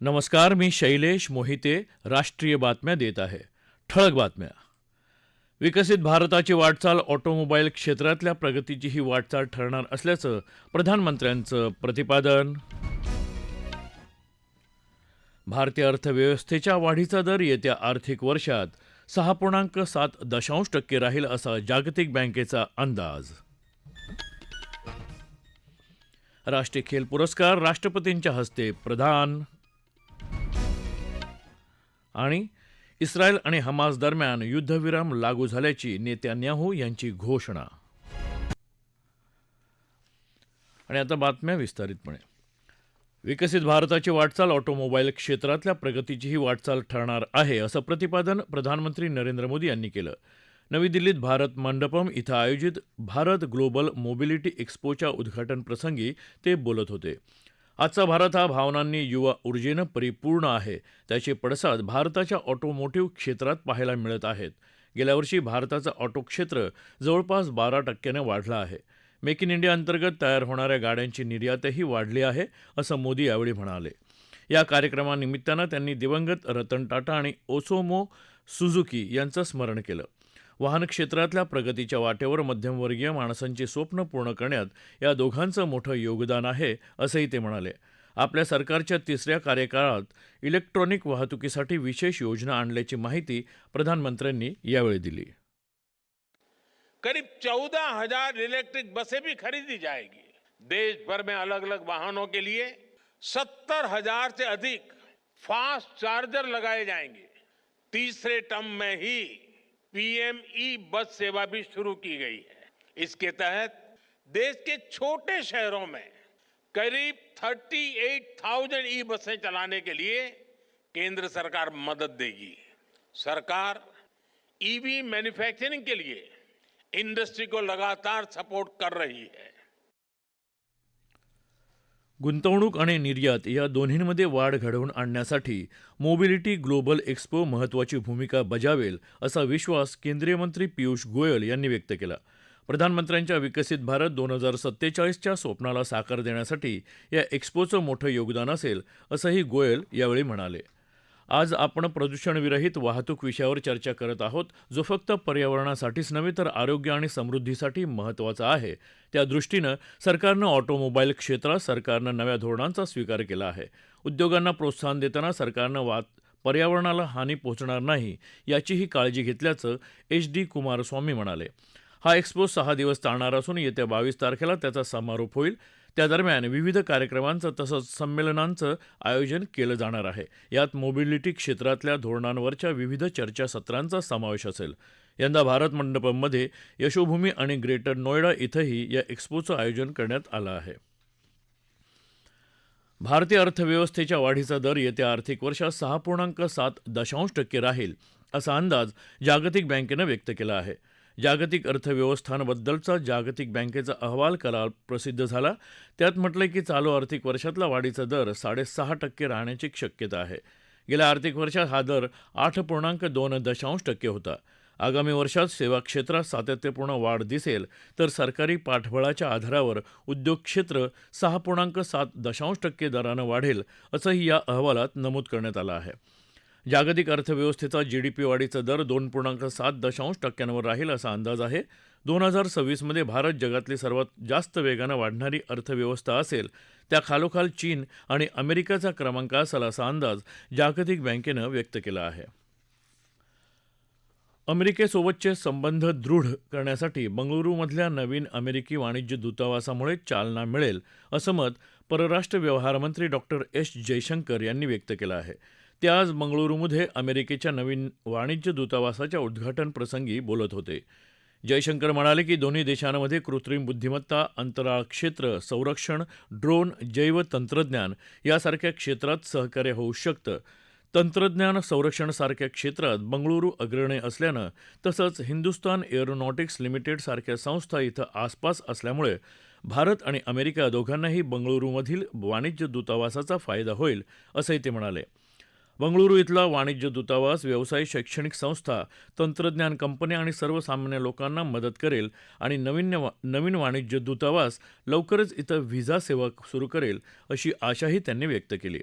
नमस्कार मी शैलेश मोहिते राष्ट्रीय बातम्या देत आहे. ठळक बातम्या. विकसित भारताची वाटचाल ऑटोमोबाईल क्षेत्रातल्या प्रगतीची ही वाटचाल ठरणार असल्याचं प्रधानमंत्र्यांचं प्रतिपादन. भारतीय अर्थव्यवस्थेच्या वाढीचा दर येत्या आर्थिक वर्षात सहा पूर्णांक सात दशांश टक्के राहील असा जागतिक बँकेचा अंदाज. राष्ट्रीय खेल पुरस्कार राष्ट्रपतींच्या हस्ते प्रधान आणि इस्रायल आणि हमास दरम्यान युद्धविराम लागू झाल्याची नेत्यान्याहू यांची घोषणा. आणि आता बातम्या विस्तारितपणे. विकसित भारताची वाटचाल ऑटोमोबाईल क्षेत्रातल्या प्रगतीची ही वाटचाल ठरणार आहे असं प्रतिपादन प्रधानमंत्री नरेंद्र मोदी यांनी केलं. नवी दिल्लीत भारत मंडपम इथं आयोजित भारत ग्लोबल मोबिलिटी एक्स्पोच्या उद्घाटन प्रसंगी ते बोलत होते. आजचा भारत हा भावनांनी युवा ऊर्जेनं परिपूर्ण आहे. त्याचे पडसाद भारताच्या ऑटोमोटिव्ह क्षेत्रात पाहायला मिळत आहेत. गेल्या वर्षी भारताचं ऑटो क्षेत्र जवळपास बारा टक्क्यानं वाढलं आहे. मेक इन इंडिया अंतर्गत तयार होणाऱ्या गाड्यांची निर्यातही वाढली आहे असं मोदी यावेळी म्हणाले. या कार्यक्रमानिमित्तानं त्यांनी दिवंगत रतन टाटा आणि ओसोमो सुझुकी यांचं स्मरण केलं. वाहन क्षेत्रातल्या प्रगतीच्या वाटेवर मध्यमवर्गीय माणसांची स्वप्न पूर्ण करण्यात या दोघांचं मोठं योगदान आहे असंही ते म्हणाले. आपल्या सरकारच्या तिसऱ्या कार्यकाळात इलेक्ट्रॉनिक वाहतुकीसाठी विशेष योजना आणल्याची माहिती प्रधानमंत्र्यांनी यावेळी दिली. करीब चौदह हजार इलेक्ट्रिक बसें भी खरीदी जाएगी। देश भर में अलग अलग वाहनों के लिए सत्तर हजार से अधिक फास्ट चार्जर लगाए जाएंगे। तीसरे टर्म में ही पीएमई बस सेवा भी शुरू की गई है। इसके तहत देश के छोटे शहरों में करीब 38,000 ई बसें चलाने के लिए केंद्र सरकार मदद देगी। सरकार ईवी मैन्युफैक्चरिंग के लिए इंडस्ट्री को लगातार सपोर्ट कर रही है। गुंतवणूक आणि निर्यात या दोन्हींमध्ये वाढ घडवून आणण्यासाठी मोबिलिटी ग्लोबल एक्स्पो महत्त्वाची भूमिका बजावेल असा विश्वास केंद्रीय मंत्री पियुष गोयल यांनी व्यक्त केला. प्रधानमंत्र्यांच्या विकसित भारत दोन हजार सत्तेचाळीसच्या स्वप्नाला साकार देण्यासाठी या एक्स्पोचं मोठं योगदान असेल असंही गोयल यावेळी म्हणाले. आज आपण प्रदूषणविरहित वाहतूक विषयावर चर्चा करत आहोत जो फक्त पर्यावरणासाठीच नव्हे तर आरोग्य आणि समृद्धीसाठी महत्त्वाचा आहे. त्या दृष्टीनं सरकारनं ऑटोमोबाईल क्षेत्रात सरकारनं नव्या धोरणांचा स्वीकार केला आहे. उद्योगांना प्रोत्साहन देताना सरकारनं वात पर्यावरणाला हानी पोहोचणार नाही याचीही काळजी घेतल्याचं एच डी कुमारस्वामी म्हणाले. हा एक्स्पो सहा दिवस चालणार असून येत्या बावीस तारखेला त्याचा समारोप होईल. त्या दरम्यान विविध कार्यक्रमांचं तसंच संमेलनांचं आयोजन केलं जाणार आहे. यात मोबिलिटी क्षेत्रातल्या धोरणांवरच्या विविध चर्चासत्रांचा समावेश असेल. यंदा भारत मंडपममध्ये यशोभूमी आणि ग्रेटर नोएडा इथंही या एक्स्पोचं आयोजन करण्यात आलं आहे. भारतीय अर्थव्यवस्थेच्या वाढीचा दर येत्या आर्थिक वर्षात सहा पूर्णांक सात दशांश टक्के राहील असा अंदाज जागतिक बँकेनं व्यक्त केला आहे. जागतिक अर्थव्यवस्थांबद्दलचा जागतिक बँकेचा अहवाल काल प्रसिद्ध झाला. त्यात म्हटलंय की चालू आर्थिक वर्षातला वाढीचा दर साडेसहा टक्के राहण्याची शक्यता आहे. गेल्या आर्थिक वर्षात हा दर आठ पूर्णांक दोन दशांश टक्के होता. आगामी वर्षात सेवा क्षेत्रात सातत्यपूर्ण वाढ दिसेल तर सरकारी पाठबळाच्या आधारावर उद्योग क्षेत्र सहा पूर्णांक सात दशांश टक्के दरानं वाढेल असंही या अहवालात नमूद करण्यात आलं आहे. जागतिक अर्थव्यवस्थेचा जीडीपी वाढीचा दर दोन पूर्णांक सात दशांश टक्क्यांवर राहील असा अंदाज आहे. दोन हजार सव्वीसमध्ये भारत जगातली सर्वात जास्त वेगानं वाढणारी अर्थव्यवस्था असेल. त्या खालोखाल चीन आणि अमेरिकेचा क्रमांक असेल असा अंदाज जागतिक बँकेनं व्यक्त केला आहे. अमेरिकेसोबतचे संबंध दृढ करण्यासाठी बंगळुरूमधल्या नवीन अमेरिकी वाणिज्य दूतावासामुळे चालना मिळेल असं मत परराष्ट्र व्यवहारमंत्री डॉक्टर एस जयशंकर यांनी व्यक्त केलं आहे. ते आज बंगळुरूमध्ये अमेरिकेच्या नवीन वाणिज्य दूतावासाच्या उद्घाटनप्रसंगी बोलत होते. जयशंकर म्हणाले की दोन्ही देशांमध्ये कृत्रिम बुद्धिमत्ता अंतराळ क्षेत्र संरक्षण ड्रोन जैव तंत्रज्ञान यासारख्या क्षेत्रात सहकार्य होऊ शकतं. तंत्रज्ञान संरक्षणसारख्या क्षेत्रात बंगळुरू अग्रणी असल्यानं तसंच हिंदुस्तान एअरोनॉटिक्स लिमिटेड सारख्या संस्था इथं आसपास असल्यामुळे भारत आणि अमेरिका दोघांनाही बंगळुरूमधील वाणिज्य दूतावासाचा फायदा होईल असंही ते म्हणाले. बंगळुरू इथला वाणिज्य दूतावास व्यवसाय शैक्षणिक संस्था तंत्रज्ञान कंपन्या आणि सर्वसामान्य लोकांना मदत करेल आणि नवीन नवीन वाणिज्य दूतावास लवकरच इथं व्हिसा सेवा सुरू करेल अशी आशाही त्यांनी व्यक्त केली.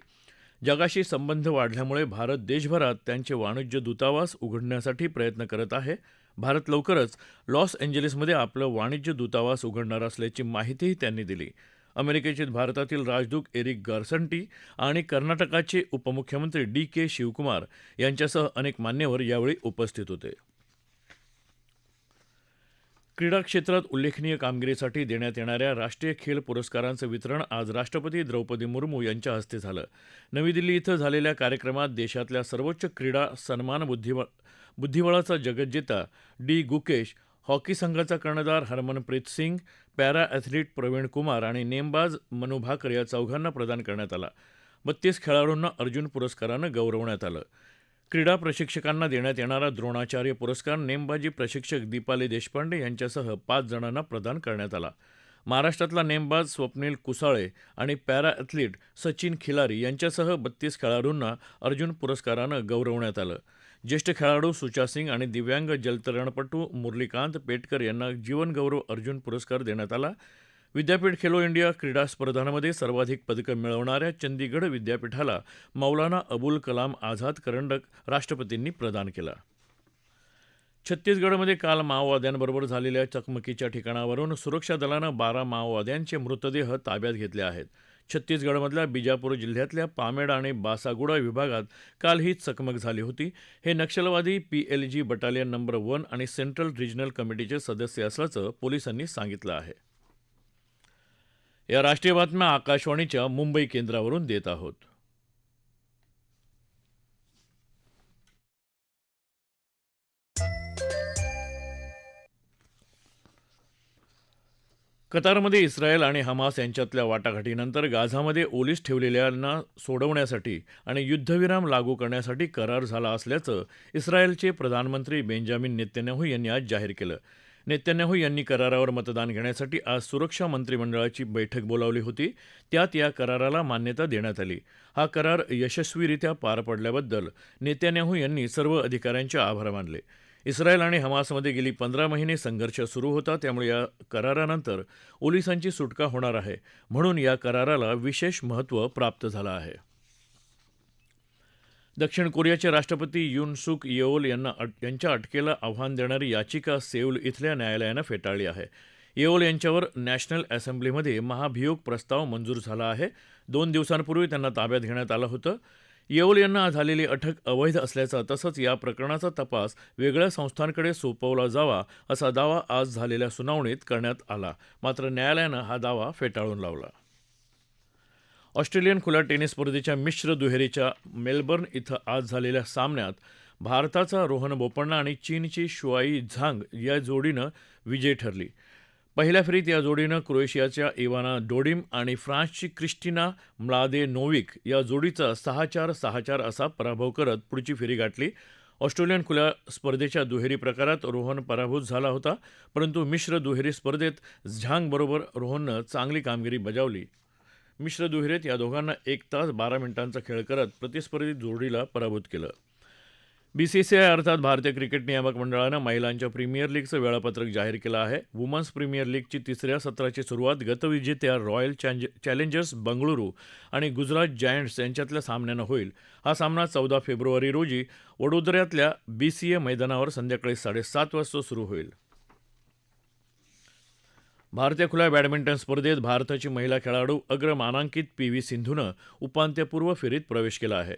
जगाशी संबंध वाढल्यामुळे भारत देशभरात त्यांचे वाणिज्य दूतावास उघडण्यासाठी प्रयत्न करत आहे. भारत लवकरच लॉस एंजलिसमध्ये आपलं वाणिज्य दूतावास उघडणार असल्याची माहितीही त्यांनी दिली. अमेरिकेचे भारतातील राजदूत एरिक गारसंटी आणि कर्नाटकाचे उपमुख्यमंत्री डी के शिवकुमार यांच्यासह अनेक मान्यवर यावेळी उपस्थित होते. क्रीडा क्षेत्रात उल्लेखनीय कामगिरीसाठी देण्यात येणाऱ्या राष्ट्रीय खेल पुरस्कारांचं वितरण आज राष्ट्रपती द्रौपदी मुर्मू यांच्या हस्ते झालं. नवी दिल्ली इथं झालेल्या कार्यक्रमात देशातल्या सर्वोच्च क्रीडा सन्मान बुद्धिबळ बुद्धिबळाचा जगज्जेता डी गुकेश हॉकी संघाचा कर्णधार हरमनप्रीत सिंग पॅरा ॲथलीट प्रवीण कुमार आणि नेमबाज मनु भाकर या चौघांना प्रदान करण्यात आला. बत्तीस खेळाडूंना अर्जुन पुरस्कारानं गौरवण्यात आलं. क्रीडा प्रशिक्षकांना देण्यात येणारा द्रोणाचार्य पुरस्कार नेमबाजी प्रशिक्षक दीपाली देशपांडे यांच्यासह पाच जणांना प्रदान करण्यात आला. महाराष्ट्रातला नेमबाज स्वप्नील कुसाळे आणि पॅरा ॲथलीट सचिन खिलारी यांच्यासह बत्तीस खेळाडूंना अर्जुन पुरस्कारानं गौरवण्यात आलं. ज्येष्ठ खेळाडू सुचा सिंग आणि दिव्यांग जलतरणपटू मुरलीकांत पेटकर यांना जीवनगौरव अर्जुन पुरस्कार देण्यात आला. विद्यापीठ खेलो इंडिया क्रीडा स्पर्धांमध्ये सर्वाधिक पदकं मिळवणाऱ्या चंदीगड विद्यापीठाला मौलाना अबुल कलाम आझाद करंडक राष्ट्रपतींनी प्रदान केला. छत्तीसगडमध्ये काल माओवाद्यांबरोबर झालेल्या चकमकीच्या ठिकाणावरून सुरक्षा दलानं बारा माओवाद्यांचे मृतदेह ताब्यात घेतले आहेत. छत्तीसगडमधल्या बिजापूर जिल्ह्यातल्या पामेड आणि बासागुडा विभागात काल ही चकमक झाली होती. हे नक्षलवादी पीएलजी बटालियन नंबर वन आणि सेंट्रल रिजनल कमिटीचे सदस्य असल्याचं पोलिसांनी सांगितलं आहे. या राष्ट्रीय बातम्या आकाशवाणीच्या मुंबई केंद्रावरून देत आहोत. कतारमध्ये इस्रायल आणि हमास यांच्यातल्या वाटाघाटीनंतर गाझामध्ये ओलीस ठेवलेल्यांना सोडवण्यासाठी आणि युद्धविराम लागू करण्यासाठी करार झाला असल्याचं इस्रायलचे प्रधानमंत्री बेंजामिन नेतन्याहू यांनी आज जाहीर केलं. नेतन्याहू यांनी करारावर मतदान घेण्यासाठी आज सुरक्षा मंत्रिमंडळाची बैठक बोलावली होती. त्यात या कराराला मान्यता देण्यात आली. हा करार यशस्वीरित्या पार पडल्याबद्दल नेतन्याहू यांनी सर्व अधिकाऱ्यांचे आभार मानले. इस्रायल आणि हमासमध्ये गेली पंधरा महिने संघर्ष सुरू होता त्यामुळे या करारानंतर ओलिसांची सुटका होणार आहे. म्हणून या कराराला विशेष महत्त्व प्राप्त झालं आहे. दक्षिण कोरियाचे राष्ट्रपती युन सुक येओल यांना यांच्या अटकेला आव्हान देणारी याचिका सेऊल इथल्या न्यायालयानं फेटाळली आहे. येओल यांच्यावर नॅशनल असेंब्लीमध्ये महाभियोग प्रस्ताव मंजूर झाला आहे. दोन दिवसांपूर्वी त्यांना ताब्यात घेण्यात आलं होतं. येवल यांना झालेली अटक अवैध असल्याचा तसंच या प्रकरणाचा तपास वेगळ्या संस्थांकडे सोपवला जावा असा दावा आज झालेल्या सुनावणीत करण्यात आला. मात्र न्यायालयानं हा दावा फेटाळून लावला. ऑस्ट्रेलियन खुल्या टेनिस स्पर्धेच्या मिश्र दुहेरीच्या मेलबर्न इथं आज झालेल्या सामन्यात भारताचा रोहन बोपण्णा आणि चीनची शुआई झांग या जोडीनं विजयी ठरली. पहिल्या फेरीत या जोडीनं क्रोएशियाच्या इवाना डोडीम आणि फ्रान्सची क्रिस्टिना म्लादे नोविक या जोडीचा सहा चार सहा चार असा पराभव करत पुढची फेरी गाठली. ऑस्ट्रेलियन खुल्या स्पर्धेच्या दुहेरी प्रकारात रोहन पराभूत झाला होता परंतु मिश्र दुहेरी स्पर्धेत झांगबरोबर रोहननं चांगली कामगिरी बजावली. मिश्र दुहेरीत या दोघांना एक तास बारा मिनिटांचा खेळ करत प्रतिस्पर्धी जोडीला पराभूत केलं. बीसीसीआय अर्थात भारतीय क्रिकेट नियामक मंडळानं महिलांच्या प्रीमियर लीगचं वेळापत्रक जाहीर केलं आहे. वुमन्स प्रीमियर लीगची तिसऱ्या सत्राची सुरुवात गतविजेत्या रॉयल चॅलेंजर्स बंगळुरू आणि गुजरात जायंट्स यांच्यातल्या सामन्यानं होईल. हा सामना चौदा फेब्रुवारी रोजी वडोदऱ्यातल्या बीसीए मैदानावर संध्याकाळी साडेसात वाजता सुरू होईल. भारतीय खुल्या बॅडमिंटन स्पर्धेत भारताची महिला खेळाडू अग्रमानांकित पी व्ही सिंधूनं उपांत्यपूर्व फेरीत प्रवेश केला आहे.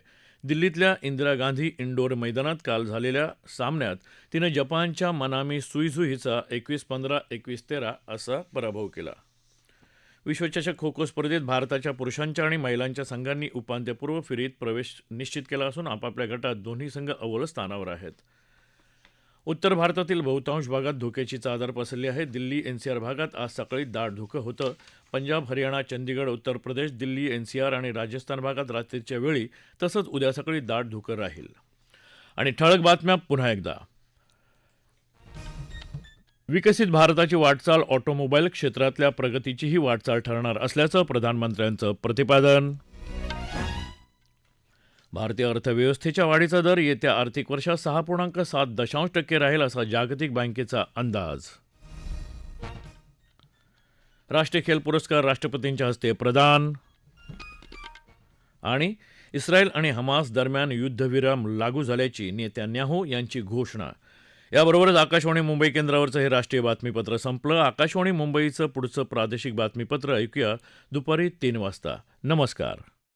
दिल्लीतल्या इंदिरा गांधी इंडोर मैदानात काल झालेल्या सामन्यात तिनं जपानच्या मनामी सुईझू हिचा एकवीस पंधरा एकवीस तेरा असा पराभव केला. विश्वचषक खो खो स्पर्धेत भारताच्या पुरुषांच्या आणि महिलांच्या संघांनी उपांत्यपूर्व फेरीत प्रवेश निश्चित केला असून आपापल्या गटात दोन्ही संघ अव्वल स्थानावर आहेत. उत्तर भारतातील बहुतांश भागात धुक्याची चादर पसरली आहे. दिल्ली एनसीआर भागात आज सकाळी दाट धुकं होतं. पंजाब हरियाणा चंदीगड उत्तर प्रदेश दिल्ली एनसीआर आणि राजस्थान भागात रात्रीच्या वेळी तसंच उद्या सकाळी दाट धुकं राहील. आणि ठळक बातम्या पुन्हा एकदा. विकसित भारताची वाटचाल ऑटोमोबाईल क्षेत्रातल्या प्रगतीचीही वाटचाल ठरणार असल्याचं प्रधानमंत्र्यांचं प्रतिपादन. भारतीय अर्थव्यवस्थेच्या वाढीचा दर येत्या आर्थिक वर्षात सहा पूर्णांक सात दशांश टक्के राहील असा जागतिक बँकेचा अंदाज. राष्ट्रीय खेल पुरस्कार राष्ट्रपतींच्या हस्ते प्रदान. आणि इस्रायल आणि हमास दरम्यान युद्धविराम लागू झाल्याची नेत्यान्याहू यांची घोषणा. याबरोबरच आकाशवाणी मुंबई केंद्रावरचं हे राष्ट्रीय बातमीपत्र संपलं. आकाशवाणी मुंबईचं पुढचं प्रादेशिक बातमीपत्र ऐकूया दुपारी तीन वाजता. नमस्कार.